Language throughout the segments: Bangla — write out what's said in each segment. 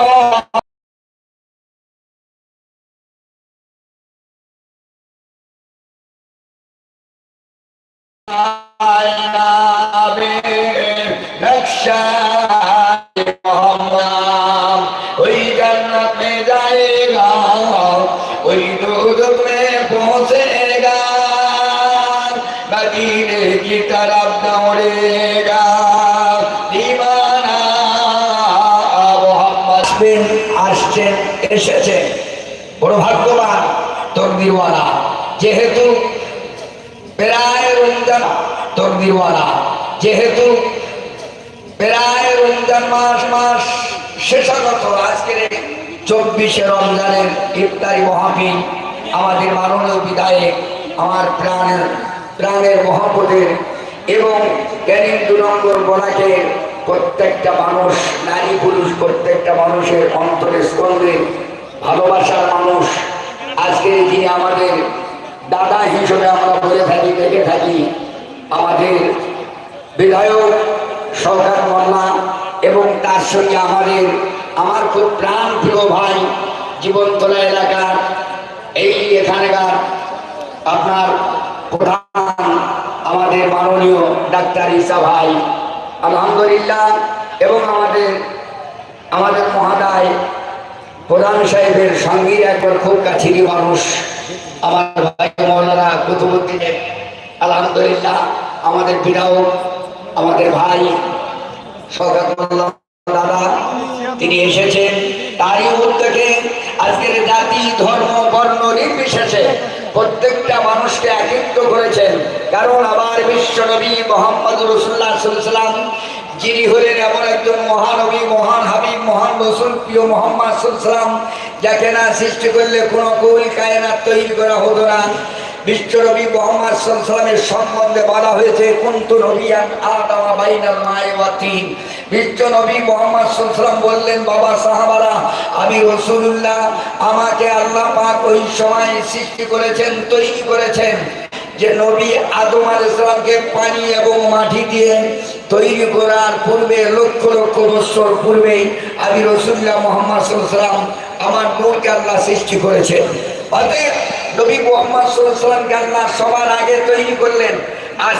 ওই জান্নাত এসেছেন বড় ভাগ্যবান তকদিরওয়ালা যেহেতু প্রায় রমজান তকদিরওয়ালা যেহেতু প্রায় রমজান মাস মাস শেষাগত আজকের চব্বিশে রমজানের ইফতারি মহাফিল আমাদের মাননীয় বিধায়ক, আমার প্রাণের প্রাণের মহাপদের এবং ক্যানিং দু নম্বর বলাকের প্রত্যেকটা মানুষ, নারী, পুরুষ, প্রত্যেকটা মানুষের অন্তরে স্কন্ধে ভালোবাসার মানুষ। আজকে যিনি আমাদের দাদা হিসেবে আমরা বলে থাকি, দেখে থাকি, আমাদের বিধায়ক সরকার মোল্লা এবং তার সঙ্গে আমাদের আমার খুব প্রাণ প্রিয় ভাই জীবনতলা এলাকার এই এখানকার আপনার প্রধান, আমাদের মাননীয় ডাক্তার ইসা ভাই। আলহামদুলিল্লাহ, এবং আমাদের আমাদের মহাদায় প্রধান সাহেবের সঙ্গীর একবার খুব কাছেরই মানুষ, আমার ভাই মৌলানা কুতুবুদ্দিন আলহামদুলিল্লাহ, আমাদের বিধায়ক, আমাদের ভাই দাদা, তিনি এসেছেন। তারই উদ্যোগে আজকের জাতি, ধর্ম, বর্ণ নির্বিশেষে প্রত্যেকটা মানুষকে একত্র করেছেন। কারণ আবার বিশ্বনবী মোহাম্মদ রসুল্লাহ সাল্লাম যিনি হলেন এমন একজন মহানবী, মহান হাবিব, মহান রসুল, প্রিয় মোহাম্মদ সাল্লাম যাকে না সৃষ্টি করলে কোনো কুল কায়নাত তৈরি করা হতো না। বিশ্বনবী মোহাম্মদ সাল্লামের সম্বন্ধে বলা হয়েছে, কুন্তু নবিয়ান আদামা বাইনাল মায়ে বিশ্বনবী মোহাম্মদ সাল্লাম বললেন, বাবা সাহাবারা, আমি রসুল্লাহ আমাকে আল্লাহ পাক ওই সময় সৃষ্টি করেছেন, তৈরি করেছেন, যে নবী আদম আল পানি এবং মাটি দিয়ে তৈরি করার পূর্বে, লক্ষ লক্ষ বছর পূর্বেই আমি রসুল্লাহ মোহাম্মদ সাল্লাম আমার নূরকে আল্লাহ সৃষ্টি করেছেন। অতএব নবী মোহাম্মদ সাল্লামকে আল্লাহ সবার আগে তৈরি করলেন। আর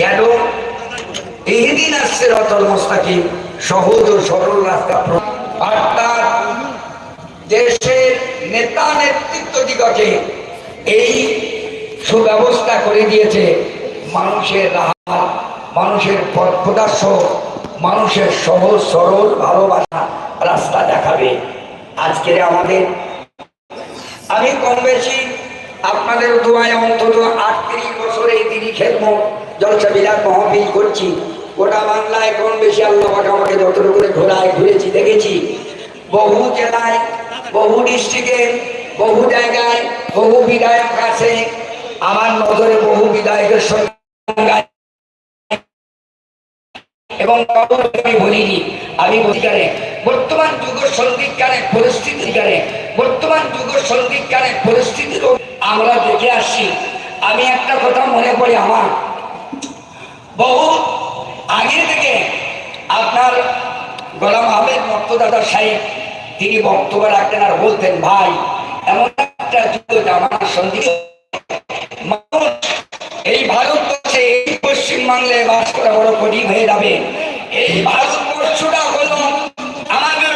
কেন? ইহদিন আসছে রতল মোস্তাকিম সহজ ও সরল রাস্তা অর্থাৎ দেশের নেতা নেতৃত্ব দিগকে এই সুব্যবস্থা করে দিয়েছে মানুষের রাহা, মানুষের পথ প্রদর্শক, মানুষের সহজ, সরল, ভালোবাসা রাস্তা দেখাবে। আজকের আমাদের আমি কম বেশি আপনাদের দোয়ায় অন্তত আটত্রিশ বছরে তিনি খেলব। জলসা বিলাস মহাবিল করছি। গোটা বাংলায় কম বেশি আল্লাহ আমাকে যতটুকু করে ঘোরায় ঘুরেছি, দেখেছি। বহু জেলায়, বহু ডিস্ট্রিক্টে বহু জায়গায়, বহু বিধায়ক আছে। আমার নজরে বহু বিধায়কের সঙ্গে এবং আমি বলিনি, আমি বলিকারে বর্তমান যুগ সন্ধিকারে পরিস্থিতিকারে বর্তমান যুগ সন্ধিকারে পরিস্থিতির আমরা দেখে আসছি। আমি একটা কথা মনে পড়ে আমার। বহু আগে থেকে আপনার গোলাম আহমেদ মর্তদাদা সাহেব, তিনি বক্তব্য রাখতেন আর বলতেন, ভাই, এমন একটা যুগ আমার সন্ধি এই ভারতবর্ষে এই পশ্চিমবাংলায় বাস করা বড় কঠিন হয়ে যাবে। এই ভারতবর্ষটা হলো আমাদের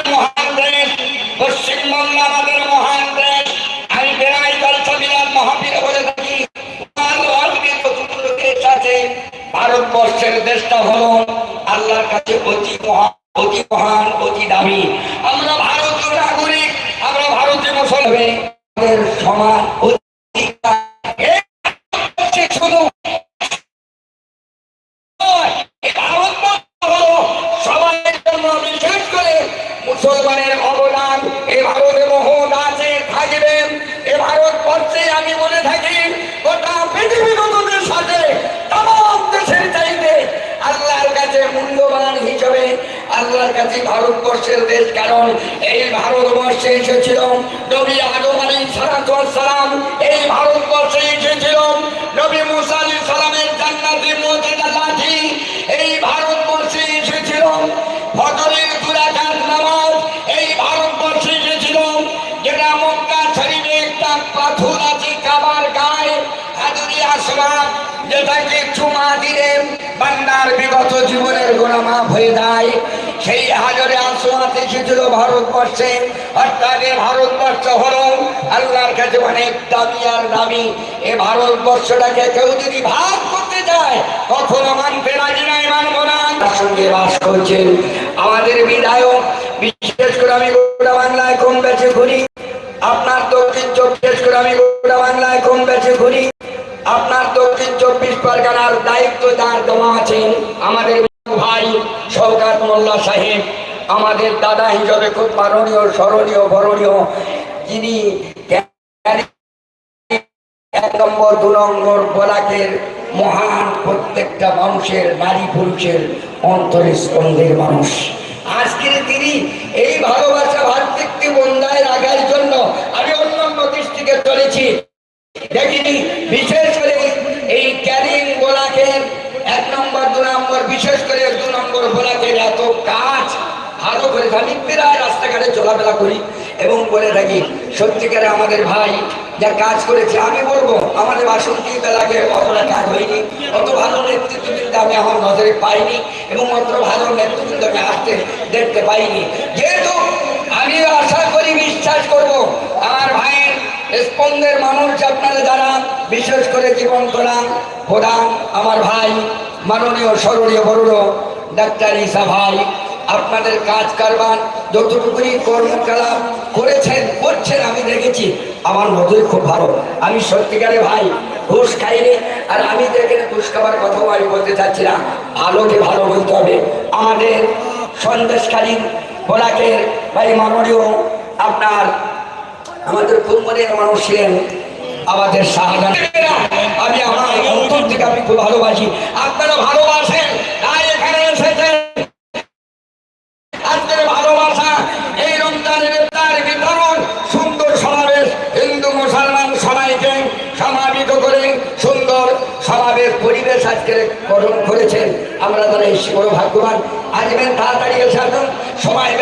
ভারতবর্ষের দেশটা হলো আল্লাহর কাছে অতি মহান অতি মহান, অতি দামি। আমরা ভারতীয় নাগরিক, আমরা ভারতীয় মুসলমান। আমাদের যেটাকে চুমা দিলে বান্দার বিগত জীবনের গোনা হয়ে যায়। সেই হাজারে আসোয়াত এসেছিল ভারতবর্ষে। অর্থাৎ এ ভারতবর্ষ হল আল্লাহর কাছে অনেক দামি আর দামি। এ ভারতবর্ষটাকে কেউ যদি ভাগ করতে যায় কখনো মানতে রাজি নাই মানবো না। তার সঙ্গে বাস করছেন আমাদের বিধায়ক। বিশেষ করে আমি গোটা বাংলায় কম বেছে ঘুরি। আপনার দক্ষিণ চব্বিশ করে আমি গোটা বাংলায় কম বেছে ঘুরি। আপনার পরগনার দায়িত্ব যার দেওয়া আছেন আমাদের ভাই শওকাত মোল্লা সাহেব, আমাদের দাদা হিসাবে খুব মাননীয়, স্মরণীয়, বরণীয়। যিনি এক নম্বর দু নম্বর বলাকের মহান প্রত্যেকটা মানুষের, নারী পুরুষের অন্তরে স্কন্ধের মানুষ। আজকের তিনি এই ভালোবাসা ভাতৃত্ব বন্ধায় রাখার জন্য আমি অন্য অন্য দৃষ্টিকে চলেছি। দেখিনি, বিশেষ বিশেষ করে দু নম্বর গোলাকের এত কাজ, ভালো করে আমি প্রায় রাস্তাঘাটে চলাফেরা করি এবং বলে থাকি, সত্যিকারে আমাদের ভাই যা কাজ করেছে, আমি বলব, আমাদের বাসন্তী বেলাকে অতটা কাজ হয়নি, অত ভালো নেতৃত্ববৃন্দ আমি আমার নজরে পাইনি এবং অত ভালো নেতৃত্ববৃন্দ আমি আসতে দেখতে পাইনি। যেহেতু আমি আশা করি, বিশ্বাস করব, আমার ভাইয়ের স্পন্দের মানুষ আপনারা যারা, বিশেষ করে জীবন প্রধান প্রধান আমার ভাই মাননীয়, স্মরণীয় বড় ডাক্তার ইসা ভাই, আপনাদের কাজ কারবার যতটুকুনি কর্মকলাপ করেছেন, করছেন, আমি দেখেছি। আমার নজর খুব ভালো। আমি সত্যিকারে ভাই, ঘুষ খাইনি, আর আমি দেখে ঘুষ খাবার কথাও আমি বলতে চাচ্ছি না, ভালোকে ভালো বলতে হবে। আমাদের সন্দেশকালীন বলাকের ভাই মাননীয়, আপনার আমাদের কুম্ভনের মানুষ ছিলেন আমাদের আমি আমার অন্তর থেকে আমি খুব ভালোবাসি। আপনারা ভালোবাসেন সমাবেশ, হিন্দু, মুসলমান করে সুন্দর সমাবেশ পরিবেশ আজকে গঠন করেছেন। আমরা তারা এই ভাগ্যবান আসবেন, তাড়াতাড়ি এসে আসুন। সময়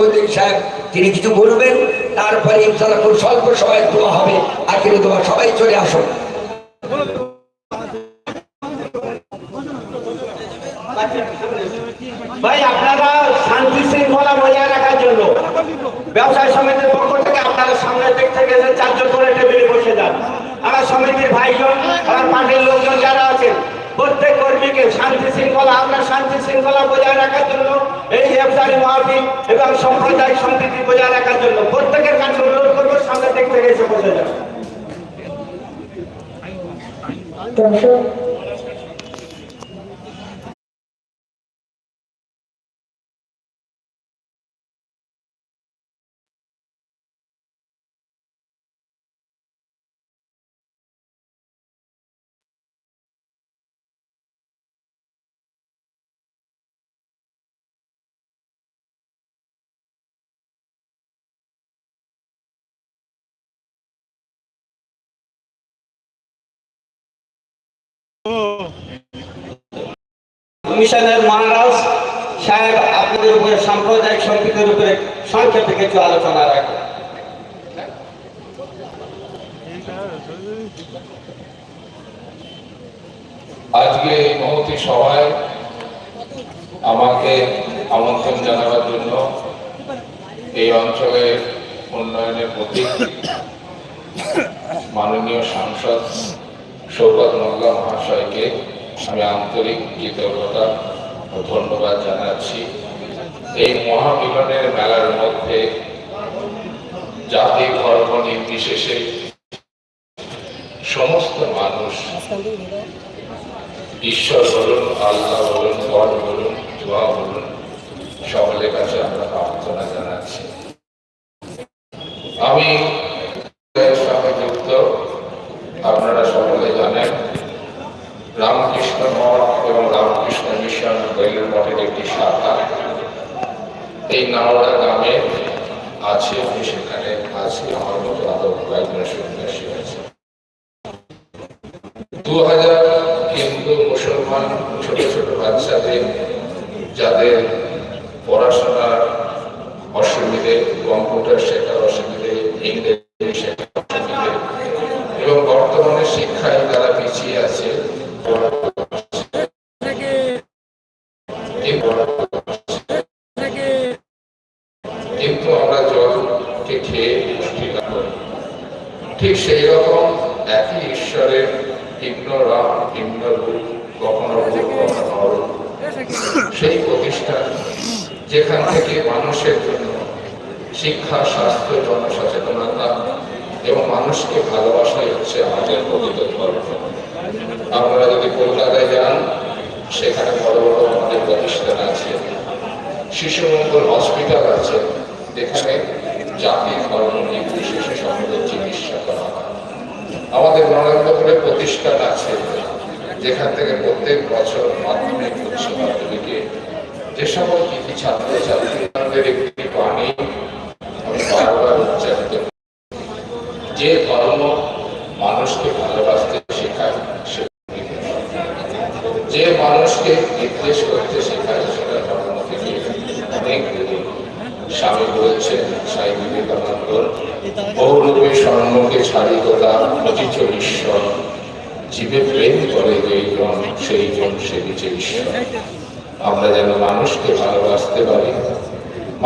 বেশি সাহেব, তিনি কিছু বলবেন, তারপরে ইনশাল্লাহ স্বল্প সময় দোয়া হবে, আখিরে দোয়া, সবাই চলে আসুন। ভাই, আপনারা শান্তি শৃঙ্খলা বজায় রাখার জন্য ব্যবসায় সমিতির পক্ষ থেকে আপনারা সামনের দিক থেকে চারজন করে টেবিলে বসে যান। আমার সমিতির ভাইজন, আমার পার্টির লোকজন যারা আছেন, প্রত্যেক শান্তি শৃঙ্খলা, আমরা শান্তি শৃঙ্খলা বজায় রাখার জন্য এই ব্যবসায়ী মাহফিল এবং সম্প্রদায় সম্প্রীতি বজায় রাখার জন্য প্রত্যেকের কাছে অনুরোধ করব, সামনে দেখতে গেছে বসে যান দর্শক মিশনের মহারাজ সাহেব, আপনাদের উপরে সাম্প্রদায়িক উপরে সংক্ষেপে কিছু আলোচনা আজকে এই মহতি সভায় আমাকে আমন্ত্রণ জানাবার জন্য এই অঞ্চলের উন্নয়নের প্রতি মাননীয় সাংসদ সৌগত মোল্লা মহাশয়কে আমি আন্তরিক কৃতজ্ঞতা ও ধন্যবাদ জানাচ্ছি। এই মহামিলনের মেলার মধ্যে জাতি ধর্ম নির্বিশেষে সমস্ত মানুষ ঈশ্বর বলুন, আল্লাহ বলুন, গড বলুন, দোয়া বলুন, সকলের কাছে আমরা প্রার্থনা জানাচ্ছি। আমি এর সঙ্গে যুক্ত আপনারা সকলে জানেন রামকৃষ্ণ মঠ এবং রামকৃষ্ণ মিশন বেলুর মঠের একটি শাখা নাওড়া গ্রামে আছে আমি সেখানে আছি। আমার মতো আদর ভাই সন্ন্যাসী কিন্তু আমরা জলকে খেয়ে পুষ্টি করি, ঠিক সেই রকম একই ঈশ্বরের ভিন্ন রাম ভিন্ন রূপ কখনো রূপ কখনো সেই প্রতিষ্ঠান যেখান থেকে মানুষের জন্য শিক্ষা, স্বাস্থ্য, জনসচেতনতা এবং মানুষকে ভালোবাসাই হচ্ছে আমাদের প্রকৃত ধর্ম। আপনারা যদি কলকাতায় যান, সেখানে বড় বড় আমাদের প্রতিষ্ঠান আছে। শিশু মঙ্গল হসপিটাল আছে। যেখানে জাতি ধর্ম নির্বিশেষে সকলের চিকিৎসা করা হয়। আমাদের নরেন্দ্রপুরে প্রতিষ্ঠান আছে, যেখান থেকে প্রত্যেক বছর মাধ্যমিক উচ্চ মাধ্যমিকে যে সকল কৃতি ছাত্র ছাত্রীদের একটি বাণী আমি বারবার উচ্চারিত করি। যে ধর্ম মানুষকে ভালোবাসতে শেখায় সে যে মানুষকে নির্দেশ করতে শেখায় সেটা ধর্ম থেকে অনেক দূরে স্বামী বলছেন সাই বিবেকানন্দ বহুরূপে স্বর্ণকে ছাড়ি গোলা অচিচ ঈশ্বর জীবে প্রেম করে যেইজন সেই জন সে নিচে ঈশ্বর আমরা যেন মানুষকে ভালোবাসতে পারি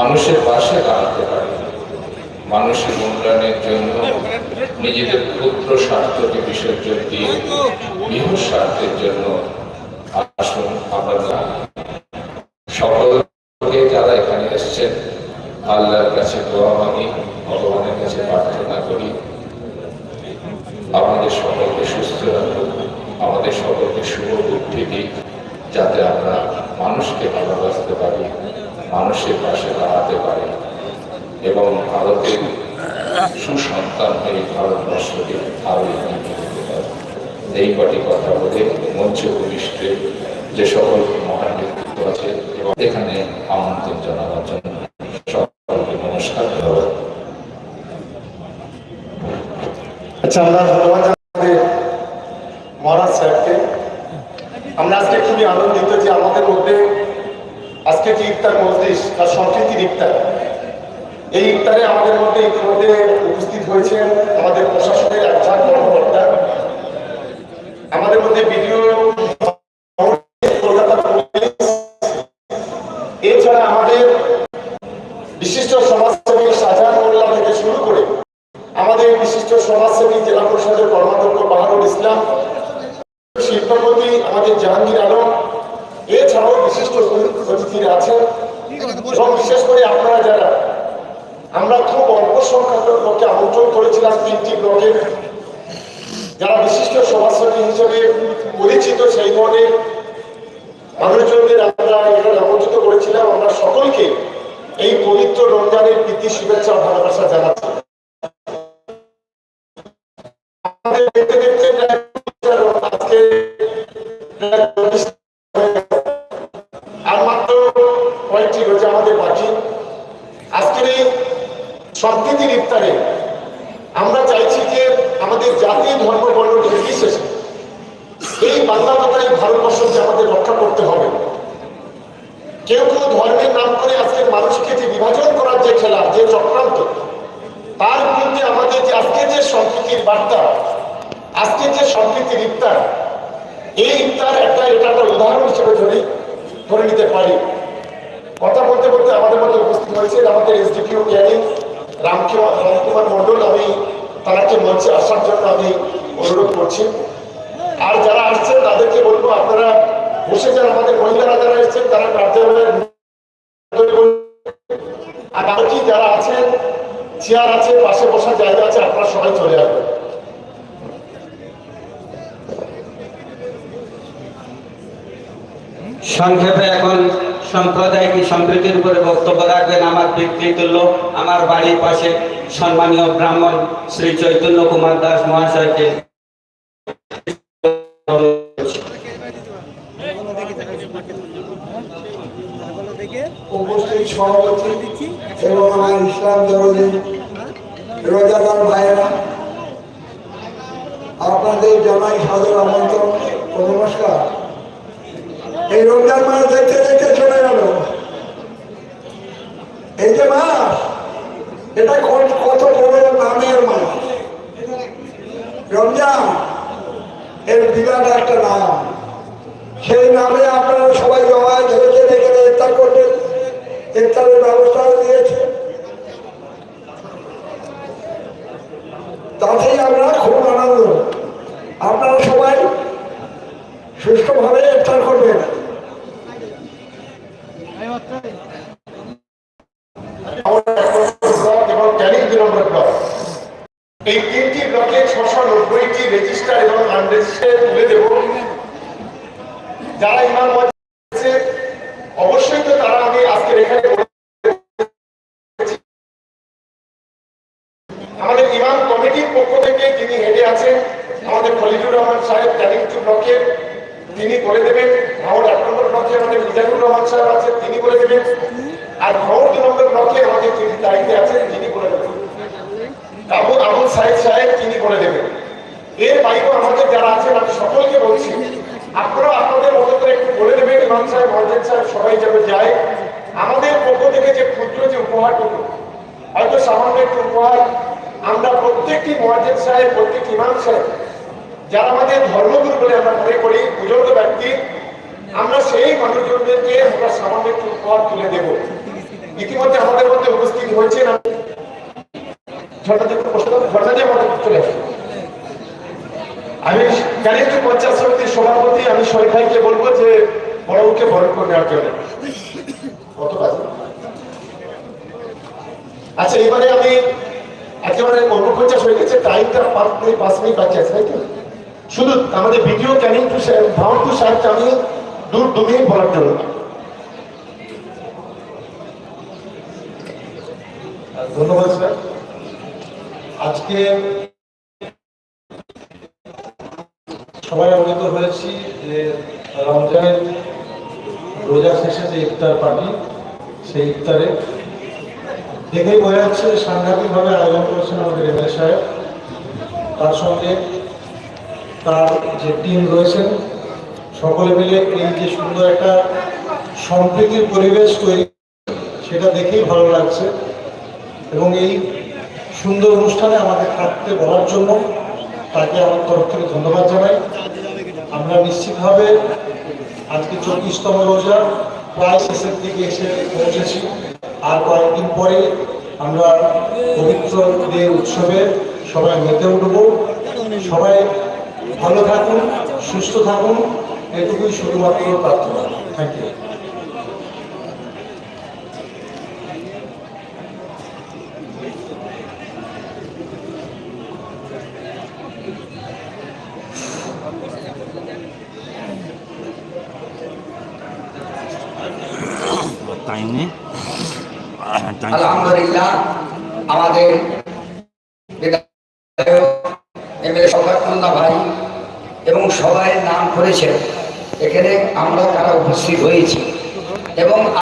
মানুষের পাশে দাঁড়াতে পারি মানুষের উন্নয়নের জন্য নিজেদের ক্ষুদ্র স্বার্থকে বিসর্জন দিয়ে বৃহৎ স্বার্থের জন্য আসুন আমরা সকলকে যারা এখানে এসেছেন আল্লাহর কাছে মাগি, ভগবানের কাছে প্রার্থনা করি। আমাদের সকলকে সুস্থ রাখুন, আমাদের সকলকে শুভ বুদ্ধি দিক যাতে আমরা মানুষকে ভালোবাসতে পারি, মানুষের পাশে দাঁড়াতে পারি এবং ভারতের সুসন্তান হয়ে ভারতবর্ষকে আরও এগিয়ে যেতে পারি। এই কটি কথা বলে মঞ্চ ভূমিষ্ঠে যে সকল মহান ব্যক্তিত্ব আছে এখানে আমন্ত্রণ জানাবার জন্য স্যারকে। আমরা আজকে খুবই আনন্দিত যে আমাদের মধ্যে আজকে যে ইফতার মজলিস, তার সংস্কৃতির ইফতার, এই ইফতারে আমাদের মধ্যে উপস্থিত হয়েছেন আমাদের প্রশাসনের একজন কর্মকর্তা। আমাদের মধ্যে ভিডিও কলকাতা পুলিশ এছাড়া আমাদের বিশিষ্ট সমাজসেবী শাহজাহান মোল্লা থেকে শুরু করে আমাদের বিশিষ্ট সমাজসেবী জেলা পরিষদের কর্মাধ্যক্ষ বাহারুল ইসলাম শিল্পপতি আমাদের জাহাঙ্গীর আলম এছাড়াও বিশিষ্ট অতিথিরা আছেন এবং বিশেষ করে আপনারা যারা আমরা খুব অল্প সংখ্যক লোককে আমন্ত্রণ করেছিলাম তিনটি ব্লকে যারা বিশিষ্ট সমাজসেবী হিসেবে পরিচিত সেই ধরনের মানুষজনদের আমরা এখানে আমন্ত্রিত করেছিলাম আমরা সকলকে এই পবিত্র রমজানের প্রীতি শুভেচ্ছা ভালোবাসা জানাচ্ছি। কয়েকটি আমাদের বাকি। আজকের এই সম্প্রীতির ইফতারে আমরা চাইছি যে আমাদের জাতি ধর্ম বর্ণ নির্বিশেষে এই বাংলা তথা এই ভারতবর্ষকে আমাদের রক্ষা করতে হবে কেউ কেউ ধর্মের নাম করে আজকের মানুষকে যে বিভাজন করার যে খেলা যে চক্রান্ত তার বিরুদ্ধে আমাদের যে আজকে যে সম্প্রীতির বার্তা আজকে যে সম্প্রীতির ইফতার এই ইফতার একটা এটা একটা উদাহরণ হিসেবে ধরে ধরে নিতে পারি কথা বলতে বলতে আমাদের মধ্যে উপস্থিত হয়েছে আমাদের এসডিপিও ক্যানিং রামকুমার মন্ডল আমি তারাকে মঞ্চে আসার জন্য আমি অনুরোধ করছি। আর যারা আসছেন, তাদেরকে বলব, আপনারা বসে যান, আমাদের মহিলারা যারা এসছেন, তারা বাকি যারা আছেন, চেয়ার আছে, পাশে বসার জায়গা আছে, আপনারা সবাই চলে আসবেন। সংক্ষেপে এখন সম্প্রদায়িক সম্প্রীতির উপরে বক্তব্য রাখবেন আমার পিতৃতুল্য আমার বাড়ির পাশে সম্মানীয় ব্রাহ্মণ শ্রী চৈতন্য কুমার দাস মহাশয়কে। এবং আমার ইসলাম আপনাদের জানাই সাদর আমন্ত্রণ নমস্কার। এই রমজান মাস দেখতে দেখতে চলে গেল। এই যে মাস এটা কত বড় নামের মাস রমজান, এর বিরাট একটা নাম। সেই নামে আপনারা সবাই জমায় ধরেছেন এখানে ইফতার করবেন ইফতারের ব্যবস্থাও দিয়েছে। তাতেই আমরা খুব আনন্দ। আপনারা সবাই সুস্থভাবে ইফতার করবেন। এই তিনটি ব্লকে ছশো নব্বইটি রেজিস্টার এবং আনরেজিস্টার তুলে দেব। যারা ইমাম অবশ্যই তো তারা আমি আজকের এখানে আমাদের ইমাম কমিটির পক্ষ থেকে যিনি হেডে আছেন, আমাদের খলিলুর রহমান সাহেব ক্যানিং ব্লকের তিনি বলে দেবেন ভাওর এক আমাদের যে ক্ষুদ্র যে উপহারটুকু, হয়তো সামান্য একটু উপহার, আমরা প্রত্যেকটি মহাজেদ সাহেব, প্রত্যেকটি ইমাম সাহেব, যারা আমাদের ধর্মগুরু বলে আমরা মনে করি, বুজুর্গ ব্যক্তি আমরা সেই মানুষজনদেরকে আমরা সামান্য একটু উপহার তুলে দেব। ইতিমধ্যে আমাদের মধ্যে উপস্থিত হয়েছেন আমি। সভাপতি আমি ভাইকে বলব যে বড়কে বরণ করে নেওয়ার জন্য। আচ্ছা এবারে আমি একেবারে অনুপঞ্চাশ হয়ে গেছে, টাইমটা পাঁচ মিনিট পাঁচ মিনিট বাকি আছে, তাই তো? শুধু আমাদের ভিডিও ক্যানিং টু ভাউন টু সাহেবকে আমি দু দু মিনিট বলার জন্য। ধন্যবাদ, স্যার। আজকে সবাই অবগত হয়েছি যে রমজানের রোজা শেষে যে ইফতার পার্টি, সেই ইফতারে। দেখেই বোঝা যাচ্ছে সাংঘাতিকভাবে আয়োজন করেছেন আমাদের এমএলএ সাহেব। তার সঙ্গে তার যে টিম রয়েছেন সকলে মিলে এই যে সুন্দর একটা সম্প্রীতির পরিবেশ তৈরি সেটা দেখেই ভালো লাগছে। এবং এই সুন্দর অনুষ্ঠানে আমাদের থাকতে বলার জন্য তাকে আমার তরফ থেকে ধন্যবাদ জানাই। আমরা নিশ্চিতভাবে আজকে চব্বিশতম রোজা প্রায় শেষের দিকে এসে পৌঁছেছি। আর কয়েকদিন পরে আমরা পবিত্র ঈদের উৎসবে সবাই মেতে উঠব। সবাই ভালো থাকুন, সুস্থ থাকুন। এটুকুই শুধুমাত্র প্রার্থনা। থ্যাংক ইউ টাইম নেই টাইম আলহামদুলিল্লাহ আমাদের এমএলএ সৌভাগ্যন্দা ভাই এবং সবাই নাম করেছেন এখানে